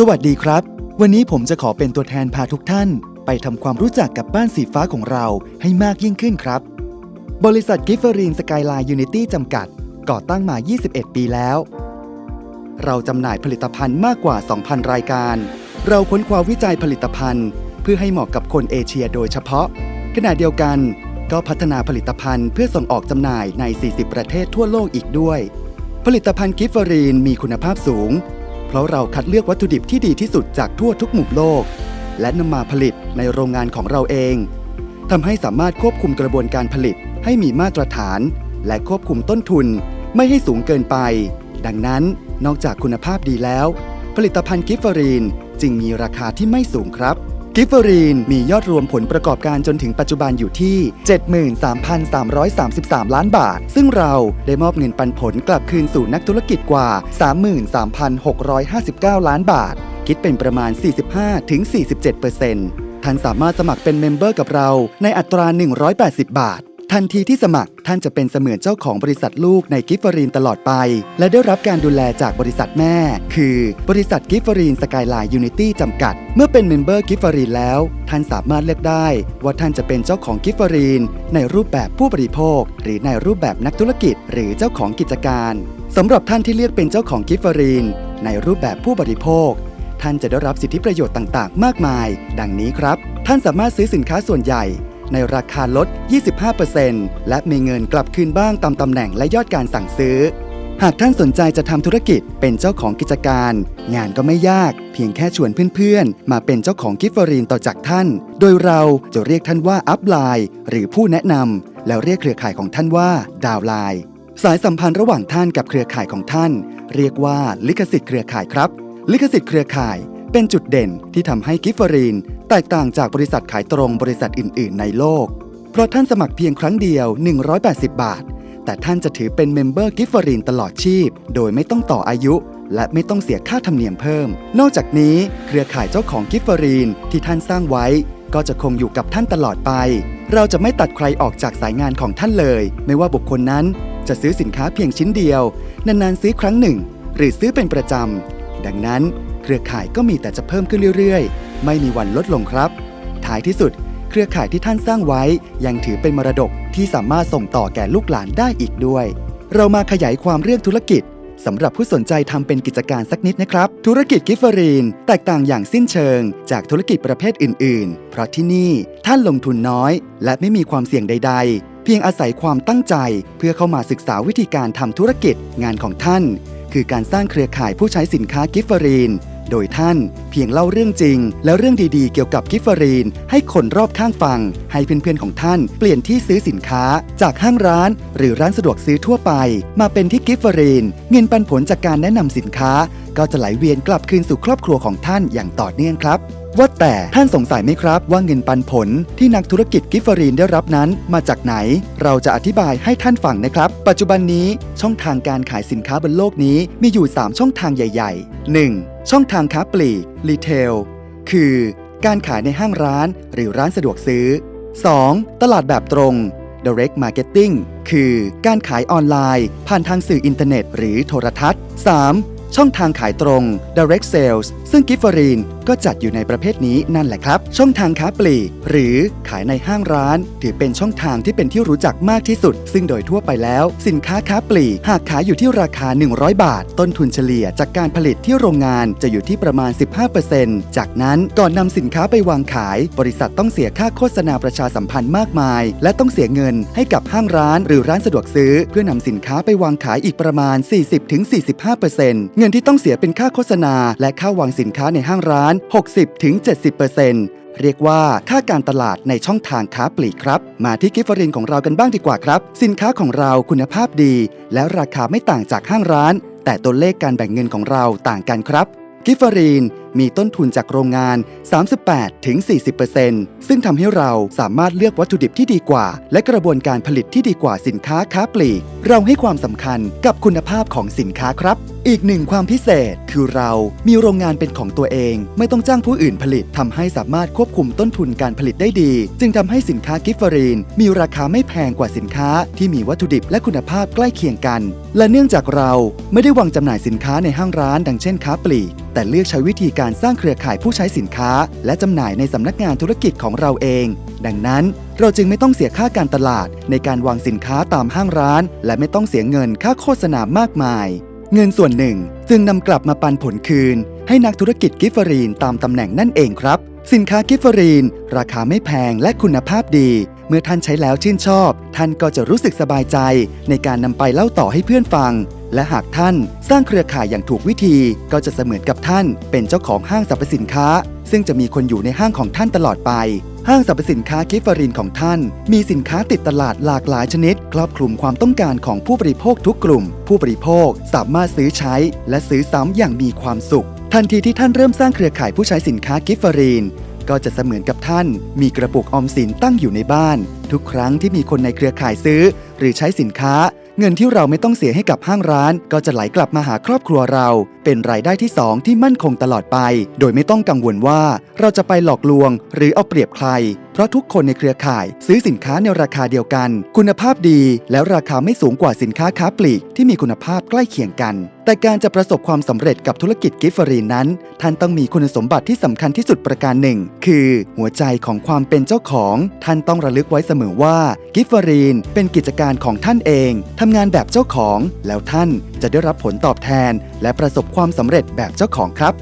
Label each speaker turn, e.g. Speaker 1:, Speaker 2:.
Speaker 1: สวัสดีครับ วันนี้ผมจะขอเป็นตัวแทนพาทุกท่าน ไปทำความรู้จักกับบ้านสีฟ้าของเราให้มากยิ่งขึ้นครับ บริษัทกิฟเฟอรีนสกายไลน์ยูนิตี้จำกัด ก่อตั้งมา 21 ปีแล้ว เราจำหน่ายผลิตภัณฑ์มากกว่า 2,000 รายการ เราค้นคว้าวิจัยผลิตภัณฑ์ เพื่อให้เหมาะกับคนเอเชียโดยเฉพาะ ขณะเดียวกันก็พัฒนาผลิตภัณฑ์เพื่อส่งออกจำหน่ายใน 40 ประเทศทั่วโลกอีกด้วย ผลิตภัณฑ์กิฟเฟอรีนมีคุณภาพสูง เพราะเราคัดเลือกวัตถุดิบที่ดีที่สุดจากทั่วทุกมุมโลก และนำมาผลิตในโรงงานของเราเองทำให้สามารถควบคุมกระบวนการผลิตให้มีมาตรฐาน และควบคุมต้นทุนไม่ให้สูงเกินไป ดังนั้นนอกจากคุณภาพดีแล้ว ผลิตภัณฑ์กิฟฟารีนจึงมีราคาที่ไม่สูงครับ กิฟเฟอรีนมียอดรวมผลประกอบการจนถึงปัจจุบันอยู่ที่ 73,333 ล้านบาท ซึ่งเราได้มอบเงินปันผลกลับคืนสู่นักธุรกิจกว่า 33,659 ล้านบาท คิดเป็นประมาณ 45-47%ท่านสามารถสมัครเป็นเมมเบอร์กับเราในอัตรา 180 บาท ทันทีที่สมัครท่านจะเป็นเสมือนเจ้าของบริษัทลูกในกิฟฟอรีนตลอดไป และได้รับการดูแลจากบริษัทแม่ คือบริษัทกิฟฟอรีนสกายไลน์ยูนิตี้จำกัด เมื่อเป็นเมมเบอร์กิฟฟอรีนแล้ว ท่านสามารถเลือกได้ว่าท่านจะเป็นเจ้าของกิฟฟอรีนในรูปแบบผู้บริโภค หรือในรูปแบบนักธุรกิจ หรือเจ้าของกิจการสำหรับท่านที่เลือกเป็นเจ้าของกิฟฟอรีนในรูปแบบผู้บริโภค ท่านจะได้รับสิทธิประโยชน์ต่าง ๆ มากมาย ดังนี้ครับ ท่านสามารถซื้อสินค้าส่วนใหญ่ ในราคาลด 25%และมีเงินกลับคืนบ้างตามตำแหน่งและยอดการสั่งซื้อ หากท่านสนใจจะทำธุรกิจเป็นเจ้าของกิจการ งานก็ไม่ยาก เพียงแค่ชวนเพื่อนๆ มาเป็นเจ้าของกิฟฟอรีนต่อจากท่าน โดยเราจะเรียกท่านว่าอัพไลน์หรือผู้แนะนำแล้วเรียกเครือข่ายของท่านว่าดาวไลน์สายสัมพันธ์ระหว่างท่านกับเครือข่ายของท่าน เรียกว่าลิขสิทธิ์เครือข่ายครับ ลิขสิทธิ์เครือข่าย เป็นจุดเด่นที่ทำให้กิฟเฟอรีน แตกต่างจากบริษัทขายตรงบริษัทอื่น ๆ ในโลก เพราะท่านสมัครเพียงครั้งเดียว 180 บาท แต่ท่านจะถือเป็นเมมเบอร์กิฟเฟอรีนตลอดชีพ โดยไม่ต้องต่ออายุและไม่ต้องเสียค่าธรรมเนียมเพิ่ม นอกจากนี้เครือข่ายเจ้าของกิฟเฟอรีนที่ท่านสร้างไว้ ก็จะคงอยู่กับท่านตลอดไป เราจะไม่ตัดใครออกจากสายงานของท่านเลย ไม่ว่าบุคคลนั้นจะซื้อสินค้าเพียงชิ้นเดียว นานๆซื้อครั้งหนึ่ง หรือซื้อเป็นประจำ ดังนั้น รือข่ายก็มีแต่จะเพิ่มขึ้นเรื่อยๆ ไม่มีวันลดลงครับ ท้ายที่สุด เครือข่ายที่ท่านสร้างไว้ ยังถือเป็นมรดกที่สามารถส่งต่อแก่ลูกหลานได้อีกด้วย เรามาขยายความเรื่องธุรกิจสำหรับผู้สนใจทำเป็นกิจการสักนิดนะครับ ธุรกิจกิฟเฟอรีน แตกต่างอย่างสิ้นเชิง จากธุรกิจประเภทอื่น ๆ เพราะที่นี่ท่านลงทุนน้อย และไม่มีความเสี่ยงใด ๆ เพียงอาศัยความตั้งใจ เพื่อเข้ามาศึกษาวิธีการทำธุรกิจงานของท่าน คือการสร้างเครือข่ายผู้ใช้สินค้ากิฟเฟอรีน โดยท่านเพียงเล่าเรื่องจริง และเรื่องดีๆ เกี่ยวกับกิฟเฟอรีน ให้คนรอบข้างฟัง ให้เพื่อนๆของท่านเปลี่ยนที่ซื้อสินค้า จากห้างร้าน หรือร้านสะดวกซื้อทั่วไป มาเป็นที่กิฟเฟอรีน เงินปันผลจากการแนะนำสินค้า ก็จะไหลเวียนกลับคืนสู่ครอบครัวของท่านอย่างต่อเนื่องครับ ว่าแต่ท่านสงสัยไหมครับ ว่าเงินปันผลที่นักธุรกิจกิฟเฟอรีนได้รับนั้นมาจากไหน เราจะอธิบายให้ท่านฟังนะครับ ปัจจุบันนี้ช่องทางการขายสินค้าบนโลกนี้มีอยู่ 3 ช่องทางใหญ่ ๆ 1. ช่องทางค้าปลีกรีเทลคือการขายในห้างร้านหรือร้านสะดวกซื้อ 2. ตลาดแบบตรง direct marketing คือการขายออนไลน์ ผ่านทางสื่ออินเทอร์เน็ต หรือโทรทัศน์ 3. ช่องทางขายตรง direct sales ซึ่งกิฟเฟอรีนก็จัดอยู่ในประเภทนี้นั่นแหละครับ ช่องทางค้าปลีก หรือขายในห้างร้าน ถือเป็นช่องทางที่เป็นที่รู้จักมากที่สุด ซึ่งโดยทั่วไปแล้ว สินค้าค้าปลีกหากขายอยู่ที่ราคา 100 บาท ต้นทุนเฉลี่ยจากการผลิตที่โรงงานจะอยู่ที่ประมาณ 15%จากนั้นก่อนนำสินค้าไปวางขาย บริษัทต้องเสียค่าโฆษณาประชาสัมพันธ์มากมาย และต้องเสียเงินให้กับห้างร้านหรือร้านสะดวกซื้อ เพื่อนำสินค้าไปวางขายอีกประมาณ 40-45%เงินที่ต้องเสียเป็นค่าโฆษณาและค่าวางสินค้าในห้างร้าน 60-70%เรียกว่าค่าการตลาดในช่องทางค้าปลีกครับ มาที่กิฟฟรินของเรากันบ้างดีกว่าครับ สินค้าของเราคุณภาพดี และราคาไม่ต่างจากห้างร้าน แต่ตัวเลขการแบ่งเงินของเราต่างกันครับ กิฟฟรีนมีต้นทุนจากโรงงาน 38-40%ซึ่งทำให้เราสามารถเลือกวัตถุดิบที่ดีกว่า และกระบวนการผลิตที่ดีกว่าสินค้าค้าปลีก เราให้ความสำคัญกับคุณภาพของสินค้าครับ อีกหนึ่งความพิเศษคือเรามีโรงงานเป็นของตัวเอง ไม่ต้องจ้างผู้อื่นผลิตทำให้สามารถควบคุมต้นทุนการผลิตได้ดี จึงทำให้สินค้ากิฟเฟอรีน มีราคาไม่แพงกว่าสินค้าที่มีวัตถุดิบและคุณภาพใกล้เคียงกัน และเนื่องจากเราไม่ได้วางจำหน่ายสินค้าในห้างร้าน ดังเช่นค้าปลีก แต่เลือกใช้วิธีการสร้างเครือข่ายผู้ใช้สินค้า และจำหน่ายในสำนักงานธุรกิจของเราเอง ดังนั้นเราจึงไม่ต้องเสียค่าการตลาด ในการวางสินค้าตามห้างร้าน และไม่ต้องเสียเงินค่าโฆษณามากมาย เงินส่วนหนึ่ง จึงนำกลับมาปันผลคืน ให้นักธุรกิจกิฟเฟอรีนตามตำแหน่งนั่นเองครับ สินค้ากิฟเฟอรีน ราคาไม่แพงและคุณภาพดี เมื่อท่านใช้แล้วชื่นชอบ ท่านก็จะรู้สึกสบายใจ ในการนำไปเล่าต่อให้เพื่อนฟัง และหากท่านสร้างเครือข่ายอย่างถูกวิธีก็จะเสมือนกับท่าน เป็นเจ้าของห้างสรรพสินค้า ซึ่งจะมีคนอยู่ในห้างของท่านตลอดไป ห้างสรรพสินค้ากิฟฟรินของท่าน มีสินค้าติดตลาดหลากหลายชนิด ครอบคลุมความต้องการของผู้บริโภคทุกกลุ่ม ผู้บริโภคสามารถซื้อใช้ และซื้อซ้ำอย่างมีความสุข ทันทีที่ท่านเริ่มสร้างเครือข่ายผู้ใช้สินค้ากิฟฟรีนก็จะเสมือนกับท่าน มีกระปุกออมสินตั้งอยู่ในบ้าน ทุกครั้งที่มีคนในเครือข่ายซื้อ หรือใช้สินค้า เงินที่เราไม่ต้องเสียให้กับห้างร้าน ก็จะไหลกลับมาหาครอบครัวเรา เป็นรายได้ที่สองที่มั่นคงตลอดไป โดยไม่ต้องกังวลว่า เราจะไปหลอกลวง หรือเอาเปรียบใคร ราะทุกคนในเครือข่าย ซื้อสินค้าในราคาเดียวกัน คุณภาพดีแล้วราคาไม่สูงกว่าสินค้าค้าปลีกที่มีคุณภาพใกล้เคียงกัน แต่การจะประสบความสำเร็จกับธุรกิจกิฟฟรีนั้น ท่านต้องมีคุณสมบัติที่สำคัญที่สุดประการหนึ่ง คือ หัวใจของความเป็นเจ้าของ ท่านต้องระลึกไว้เสมอว่ากิฟฟรีนเป็นกิจการของท่านเองทำงานแบบเจ้าของ แล้วท่านจะได้รับผลตอบแทน และประสบความสำเร็จแบบเจ้าของครับ